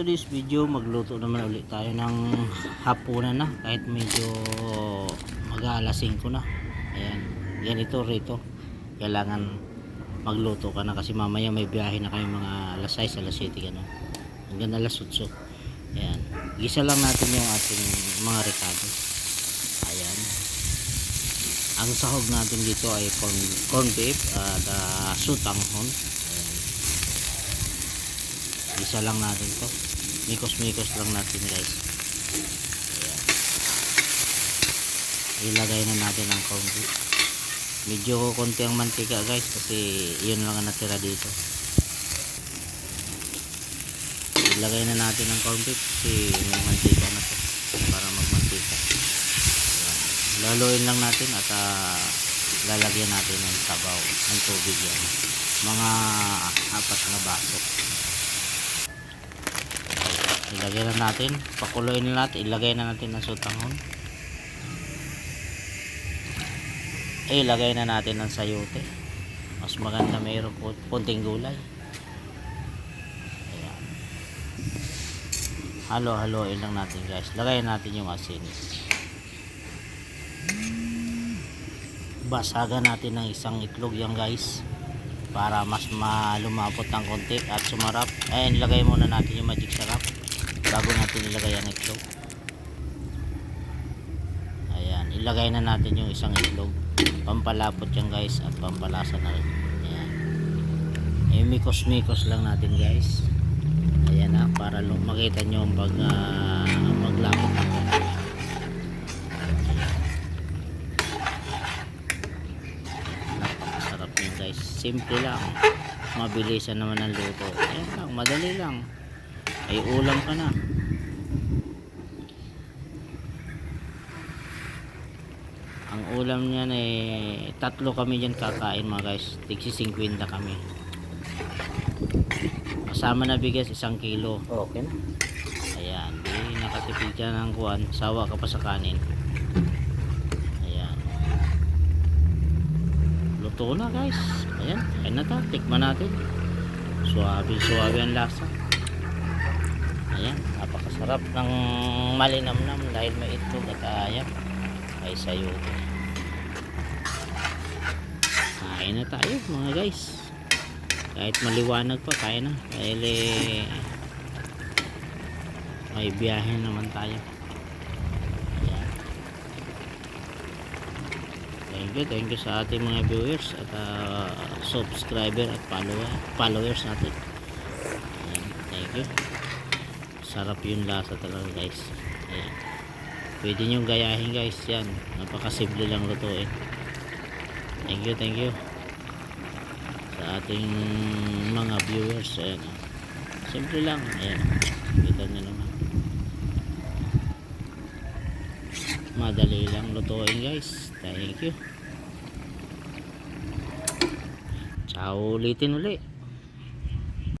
today's video, magluto naman ulit tayo ng hapunan na kahit medyo mag-aalas 5 na. Ayan, ganito rito. Kailangan magluto ka na kasi mamaya may biyahe na kayo mga alas 6, alas 7 ganun. Hanggang alas 8. Ayan, gisa lang natin yung ating mga rekado. Ayan. Ang sahog natin dito ay corn, corn beef at uh, sutanghon. Ayan. Isa lang natin to. Mikos-mikos lang natin guys. Ayan. Ilagay na natin ang beef. Medyo konti ang mantika guys kasi yun lang ang natira dito. Ilagay na natin ang beef kasi may mantika na to para magmantika. Ayan. Lang natin at ah, lalagyan natin ng sabaw ng tubig yan. Mga apat na baso ilagay na natin. Pakuloyin na natin. Ilagay na natin ng sutanghon eh ilagay na natin ng sayote. Mas maganda mayroon ko punting gulay. Ayan. Halo haloin lang natin guys. Lagay natin yung asin. Basagan natin ng isang itlog yan guys. Para mas malumapot ng konti at sumarap. Ayun ilagay muna natin yung magic sarap bago natin ilagay ang itlog. Ayan ilagay na natin yung isang itlog. Pampalapot yan guys at pampalasa na rin. Ayan. Eh mikos mikos lang natin guys. Ayan na para makita nyo pag uh, maglapot. Konti napakasarap guys. Simple lang. Mabilisan naman ang luto. Ayan lang madali lang ay ulam ka na. Ang ulam niyan ay tatlo kami dyan kakain mga guys. Tigsi 50 kami. Kasama na bigas isang kilo. Okay na. ayan di nakatipid ka ng kuwan. Sawa ka pa sa kanin. Ayan. Luto na guys. Ayan kain na ta tikman natin. Suwabe suwabe ang lasa. ayan napakasarap ng malinamnam dahil may itlog at ayan ay sayo. Kain na tayo mga guys. Kahit maliwanag pa kaya na. Dahil eh, may biyahe naman tayo. Ayan. Thank you thank you sa ating mga viewers at ah, subscriber at follower, followers natin. Ayan thank you sarap yung lasa talaga guys. Ayan. Pwede nyo gayahin guys yan. Napakasimple lang lutuin. Thank you thank you. Sa ating mga viewers ayan ah. simple lang ayan. Kita nyo naman. Madali lang lutuin guys. Thank you. Ciao ulitin ulit